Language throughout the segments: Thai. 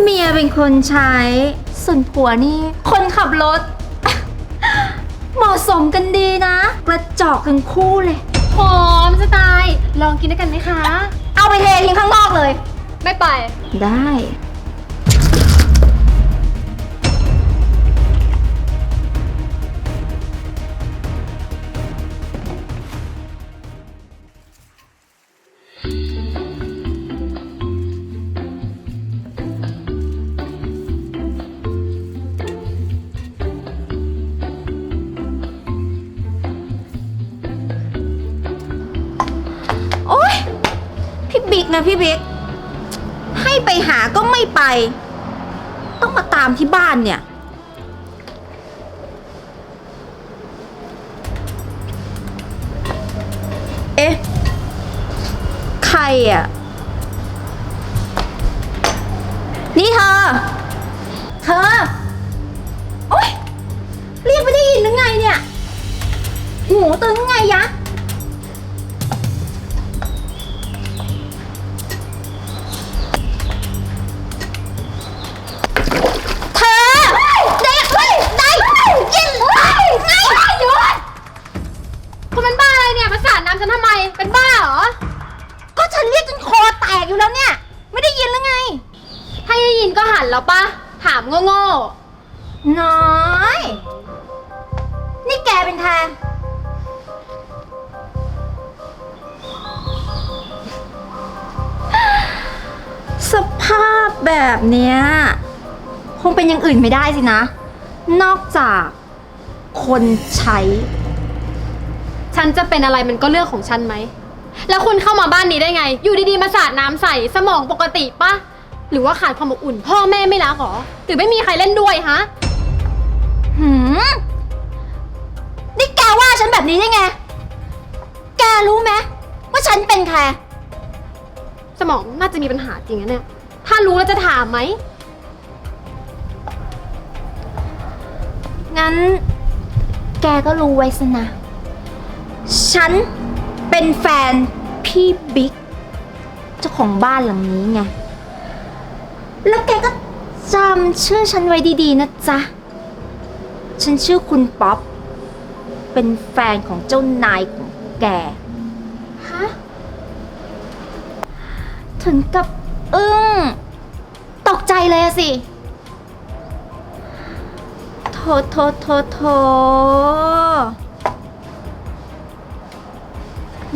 เมียเป็นคนใช้ ส่วนผัวนี่ คนขับรถ เหมาะสมกันดีนะ กระจอกกันคู่เลย หอมจะตาย ลองกินด้วยกันไหมคะ เอาไปเททิ้งข้างนอกเลย ไม่ไป ได้ นะพี่บิ๊ก ให้ไปหาก็ไม่ไป ต้องมาตามที่บ้านเนี่ย เอ๊ะ ใครอะ นี่เธอ เธอ โอ๊ย เรียกไม่ได้ยินหรือไงเนี่ย หูตึงไงยะ ฉันทำไม เป็นบ้าเหรอ ก็ฉันเรียกจนคอแตกอยู่แล้วเนี่ย ไม่ได้ยินหรือไง ถ้าได้ยินก็หันแล้วปะถามโง่น้อย นี่แกเป็นใครสภาพแบบเนี้ยคงเป็นอย่างอื่นไม่ได้สินะ นอกจากคนใช้ ฉันจะเป็นอะไรมันก็เรื่องของฉันไหม แล้วคุณเข้ามาบ้านนี้ได้ไง อยู่ดีๆ มาสาดน้ำใส่สมองปกติปะ หรือว่าขาดความอบอุ่น พ่อแม่ไม่รักหรอ หรือไม่มีใครเล่นด้วยฮะ หืม นี่แกว่าฉันแบบนี้ได้ไง แกรู้ไหมว่าฉันเป็นใคร สมองน่าจะมีปัญหาจริงนะเนี่ย ถ้ารู้แล้วจะถามไหม งั้น แกก็รู้ไว้ซะนะ ฉันเป็นแฟนพี่บิ๊กเจ้าของบ้านหลังนี้ไง แล้วแกก็จำชื่อฉันไว้ดีๆนะจ๊ะ ฉันชื่อคุณป๊อป เป็นแฟนของเจ้านายของแก ฮะ ถึงกับอึ้ง ตกใจเลยอะสิ โทโทโทโท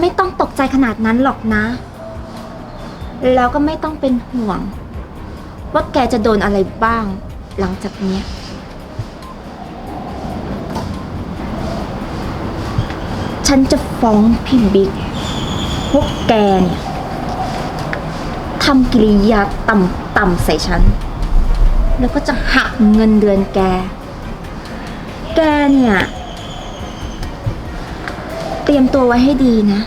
ไม่ต้องตกใจขนาดนั้นหรอกนะ แล้วก็ไม่ต้องเป็นห่วง ว่าแกจะโดนอะไรบ้าง หลังจากเนี้ย ฉันจะฟ้องพี่บิ๊กพวกแกเนี่ยทำกิริยาต่ำๆใส่ฉัน แล้วก็จะหักเงินเดือนแก แกเนี่ย เตรียมตัวไว้ให้ดีนะ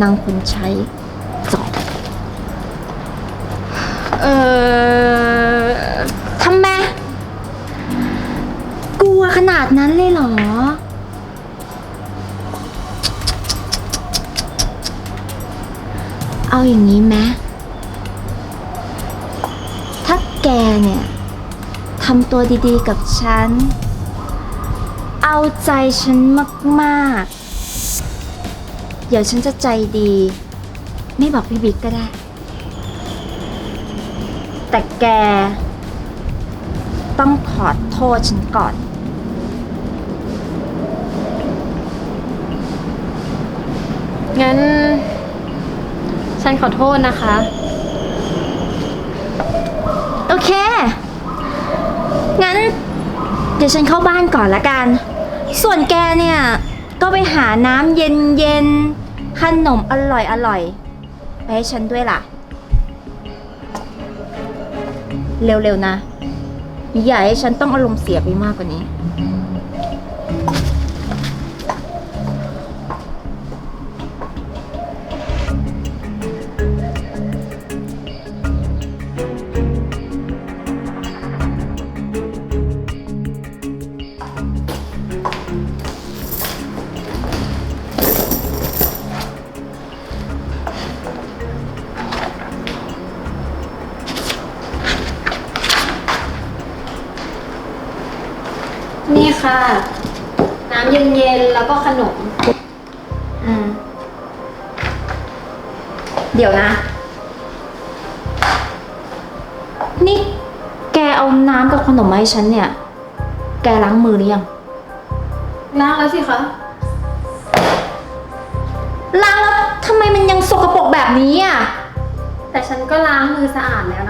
นางคนใช้จอบเออทำไมกลัวขนาดนั้นเลยเหรอ เอาอย่างนี้ไหมถ้าแกเนี่ยทำตัวดีๆกับฉัน เอาใจฉันมากๆ เดี๋ยวฉันจะใจดี ไม่บอกพี่บิ๊กก็ได้ แต่แก ต้องขอโทษฉันก่อน งั้น ฉันขอโทษนะคะ โอเค งั้น เดี๋ยวฉันเข้าบ้านก่อนละกัน ส่วนแกเนี่ย ก็ไปหาน้ำเย็นๆขนมอร่อยอร่อยๆไปให้ฉันด้วยล่ะ เร็วๆนะ อย่าให้ฉันต้องอารมณ์เสียไปมากกว่านี้ เย็นๆแล้วก็ขนม อืม เดี๋ยวนะ นี่แกเอาน้ำกับขนมมาให้ฉันเนี่ย แกล้างมือหรือยัง ล้างแล้วสิคะ ล้างแล้วทำไมมันยังสกปรกแบบนี้อะ แต่ฉันก็ล้างมือสะอาดแล้วนะ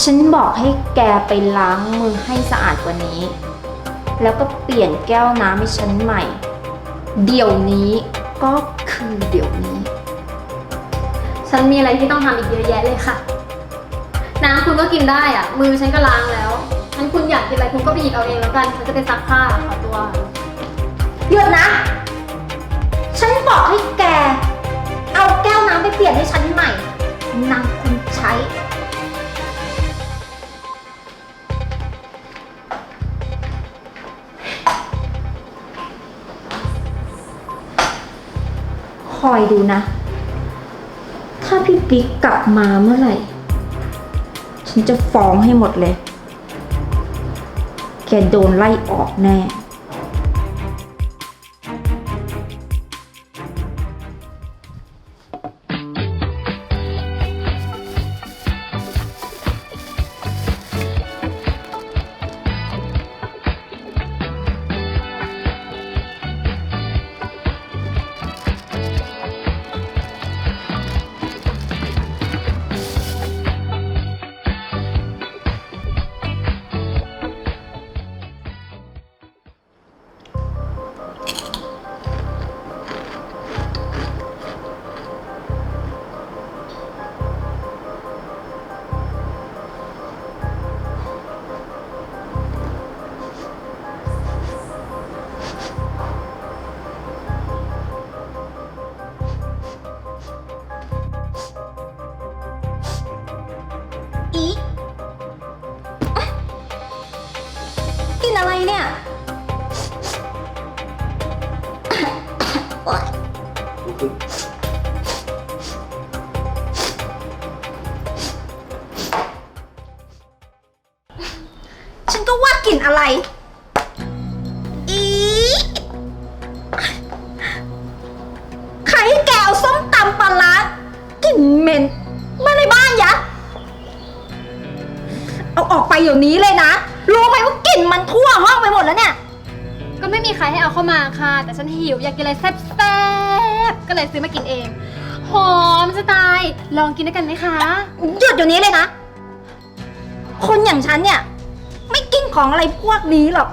ฉันบอกให้แกไปล้างมือให้สะอาดกว่านี้ แล้วก็เปลี่ยนแก้วน้ำให้ฉันใหม่ เดี๋ยวนี้ก็คือเดี๋ยวนี้ ฉันมีอะไรที่ต้องทำอีกเยอะแยะเลยค่ะ น้ำคุณก็กินได้อะมือฉันก็ล้างแล้วงั้นคุณอยากกินอะไรคุณก็ไปหยิบเอาเองแล้วกัน ฉันจะไปซักผ้าขอตัวหยุดนะ ฉันบอกให้แก เอาแก้วน้ำไปเปลี่ยนให้ฉันใหม่นางคุณใช้ คอยดูนะ ถ้าพี่ปิ๊กกลับมาเมื่อไหร่ ฉันจะฟ้องให้หมดเลย แกโดนไล่ออกแน่ากลิ่นอะไร อีใครให้แกเอาส้มตำปลาร้ากลิ่นเหม็น มาในบ้านยะ เอาออกไปเดี๋ยวนี้เลยนะ รู้ไหมว่ากลิ่นมันทั่วห้องไปหมดแล้วเนี่ย ก็ไม่มีใครให้เอาเข้ามาค่ะ แต่ฉันหิวอยากกินอะไรแซ่บๆ ก็เลยซื้อมากินเอง หอมจะตาย ลองกินด้วยกันไหมคะ หยุดเดี๋ยวนี้เลยนะ คนอย่างฉันเนี่ยไม่กิน ของอะไรพวกนี้หรอก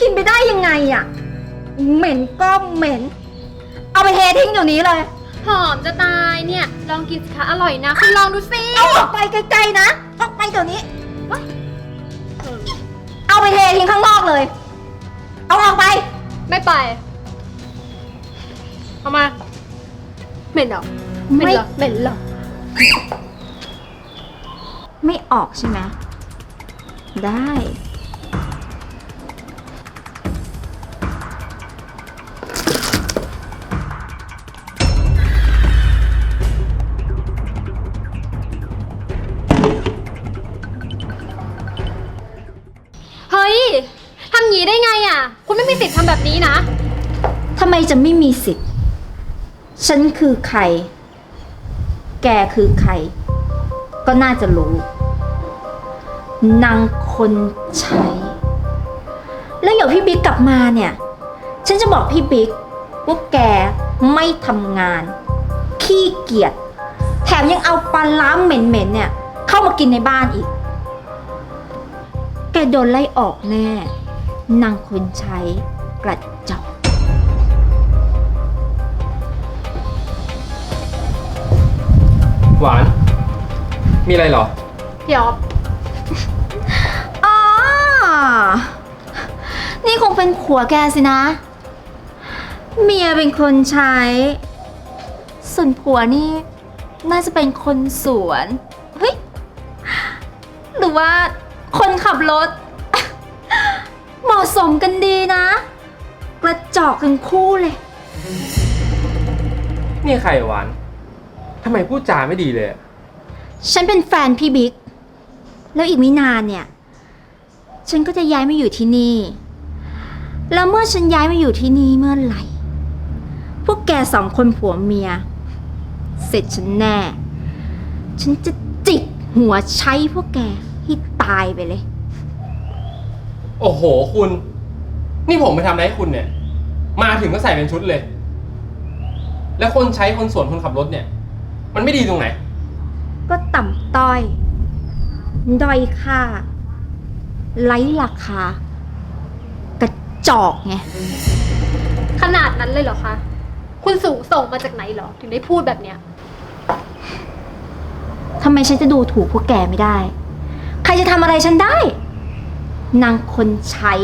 กินไปได้ยังไงอะเหม็นก็เหม็น เอาไปเททิ้งเดี๋ยวนี้เลย หอมจะตายเนี่ย ลองกินสิคะอร่อยนะ คุณลองดูสิเอาออกไปไกลๆนะ ออกไปเดี๋ยวนี้ เอาไปเททิ้งข้างนอกเลย เอาออกไป ไม่ไปเอามาเหม็นเหรอเหม็นเหรอเหม็นเหรอไม่ออกใช่ไหม ได้ เฮ้ย ทำงี้ได้ไงอะ คุณไม่มีสิทธิ์ทำแบบนี้นะ ทำไมจะไม่มีสิทธิ์ ฉันคือใคร แกคือใคร ก็น่าจะรู้นาง คนใช้ แล้วเดี๋ยวพี่บิ๊กกลับมาเนี่ย ฉันจะบอกพี่บิ๊กว่าแกไม่ทำงาน ขี้เกียจ แถมยังเอาปลาล้าเหม็นๆเนี่ย เข้ามากินในบ้านอีก แกโดนไล่ออกแน่ นางคนใช้กระจอกหวาน มีอะไรเหรอเดี๋ยว คงเป็นผัวแกสินะ เมียเป็นคนใช้ ส่วนผัวนี่น่าจะเป็นคนสวน เฮ้ย หรือว่าคนขับรถ เหมาะสมกันดีนะ กระจอกกันคู่เลย นี่ใครหวานทำไมพูดจาไม่ดีเลยอะฉันเป็นแฟนพี่บิ๊ก แล้วอีกไม่นานเนี่ย ฉันก็จะย้ายมาอยู่ที่นี่ แล้วเมื่อฉันย้ายมาอยู่ที่นี่เมื่อไหร่ พวกแกสองคนผัวเมีย เสร็จฉันแน่ ฉันจะจิกหัวใช้พวกแกให้ตายไปเลย โอ้โหคุณ นี่ผมไปทำอะไรให้คุณเนี่ย มาถึงก็ใส่เป็นชุดเลย แล้วคนใช้คนสวนคนขับรถเนี่ย มันไม่ดีตรงไหน ก็ต่ำต้อย ด้อยค่า ไร้ราคากระ จอกไง ขนาดนั้นเลยเหรอคะ คุณสูงส่งมาจากไหนเหรอ ถึงได้พูดแบบเนี้ย ทำไมฉันจะดูถูกพวกแกไม่ได้ ใครจะทำอะไรฉันได้ นางคนใช้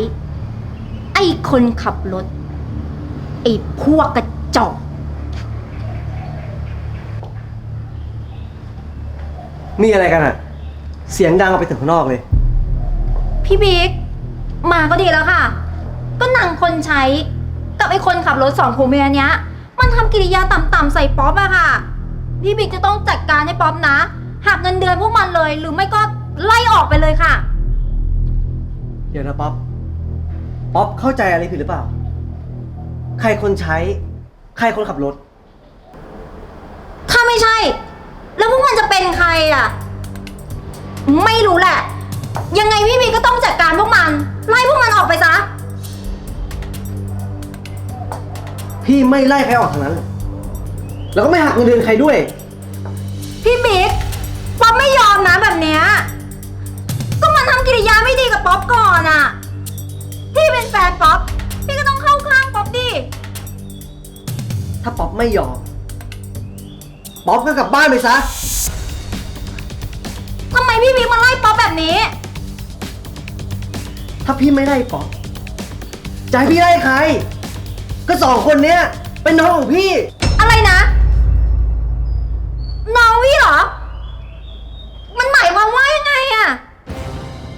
ไอ้คนขับรถ ไอ้พวกกระจอก มีอะไรกันอะเสียงดังออกไปถึงข้างนอกเลย พี่บิ๊ก มาก็ดีแล้วค่ะ ก็นางคนใช้ กับไอ้คนขับรถสองผัวเมียเนี้ย มันทำกิริยาต่ำๆใส่ป๊อปอะค่ะ พี่บิ๊กจะต้องจัดการให้ป๊อปนะ หักเงินเดือนพวกมันเลย หรือไม่ก็ไล่ออกไปเลยค่ะ เดี๋ยวนะป๊อป ป๊อปเข้าใจอะไรผิดหรือเปล่า ใครคนใช้ ใครคนขับรถ ถ้าไม่ใช่ แล้วพวกมันจะเป็นใครอะไม่รู้แหละ ยังไงพี่บีก็ต้องจัดการพวกมัน ไล่พวกมันออกไปซะ พี่ไม่ไล่ใครออกทางนั้น แล้วก็ไม่หักเงินเดือนใครด้วย พี่บิ๊กป๊อปไม่ยอมนะแบบเนี้ยก็มันทำกิริยาไม่ดีกับป๊อปก่อนอะ พี่เป็นแฟนป๊อป พี่ก็ต้องเข้าข้างป๊อปดิ ถ้าป๊อปไม่ยอม ป๊อปก็กลับบ้านไปซะ ทำไมพี่บิ๊กมาไล่ป๊อปแบบนี้ ถ้าพี่ไม่ไล่ป๊อปจะให้พี่ไล่ใคร ก็สองคนเนี้ยเป็นน้องของพี่ อะไรนะ น้องพี่เหรอ มันหมายความว่ายังไงอะ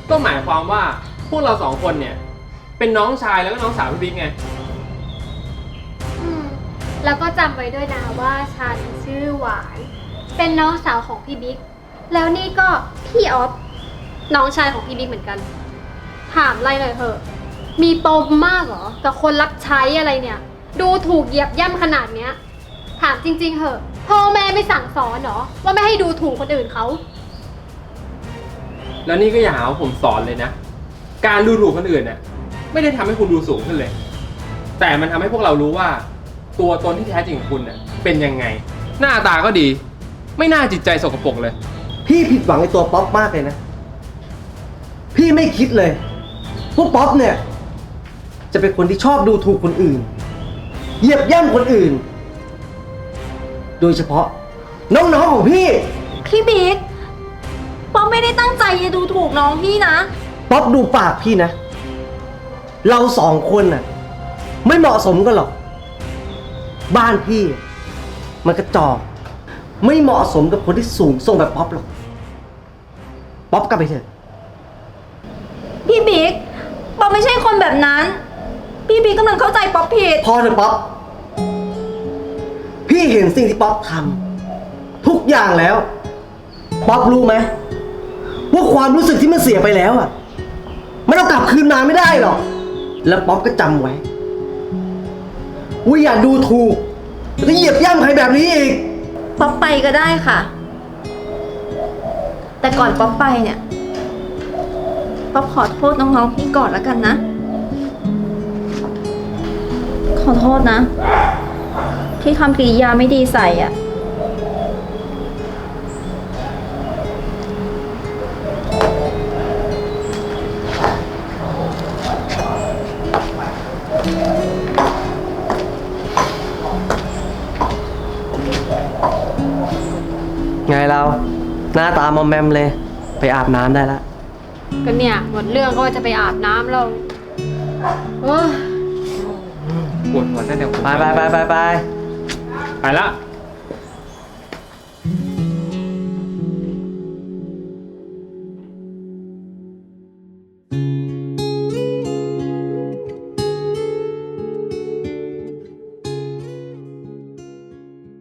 ก็หมายความว่าพวกเราสองคนเนี่ย เป็นน้องชายแล้วก็น้องสาวพี่บิ๊กไง อืม แล้วก็จำไว้ด้วยนะว่าฉันชื่อหวาน เป็นน้องสาวของพี่บิ๊ก แล้วนี่ก็พี่ออฟน้องชายของพี่บิ๊กเหมือนกัน ถามอะไรหน่อยเถอะ มีปมมากเหรอ กับคนรับใช้อะไรเนี่ย ดูถูกเหยียบย่ำขนาดเนี้ย ถามจริง ๆ เหอะพ่อแม่ไม่สั่งสอนเหรอ ว่าไม่ให้ดูถูกคนอื่นเขา แล้วนี่ก็อย่าหาว่าผมสอนเลยนะ การดูถูกคนอื่นเนี่ยไม่ได้ทำให้คุณดูสูงขึ้นเลย แต่มันทำให้พวกเรารู้ว่า ตัวตนที่แท้จริงของคุณเนี่ยเป็นยังไง หน้าตาก็ดี ไม่น่าจิตใจสกปรกเลย พี่ผิดหวังในตัวป๊อปมากเลยนะ พี่ไม่คิดเลย พวกป๊อปเนี่ย จะเป็นคนที่ชอบดูถูกคนอื่น เหยียบย่ำคนอื่น โดยเฉพาะ น้องๆของพี่ พี่บิ๊กป๊อปไม่ได้ตั้งใจจะดูถูกน้องพี่นะ ป๊อปดูปากพี่นะ เราสองคนน่ะ ไม่เหมาะสมกันหรอก บ้านพี่ มันกระจอกไม่เหมาะสมกับคนที่สูงส่งแบบป๊อปหรอก ป๊อปกลับไปเถอะ พี่บิ๊กป๊อปไม่ใช่คนแบบนั้น พี่บิ๊กกำลังเข้าใจป๊อปผิด พอเถอะป๊อป พี่เห็นสิ่งที่ป๊อปทำทุกอย่างแล้ว ป๊อปรู้ไหมว่าความรู้สึกที่มันเสียไปแล้วอะ มันเอากลับคืนมาไม่ได้หรอก แล้วป๊อปก็จำไว้ว่าอย่าดูถูกแล้วก็เหยียบย่ำใครแบบนี้อีก ป๊อปไปก็ได้ค่ะ แต่ก่อนป๊อปไปเนี่ย ป๊อปขอโทษน้องๆพี่ก่อนแล้วกันนะ ขอโทษนะ ที่ทำกิริยาไม่ดีใส่อะไงเรา หน้าตามอมแมมเลย ไปอาบน้ำได้แล้ว ก็เนี่ย หมดเรื่องก็ว่าจะไปอาบน้ำแล้วโอ้ย ปวดหัวตั้งแต่ผมไปไปไปไปไปไปละไ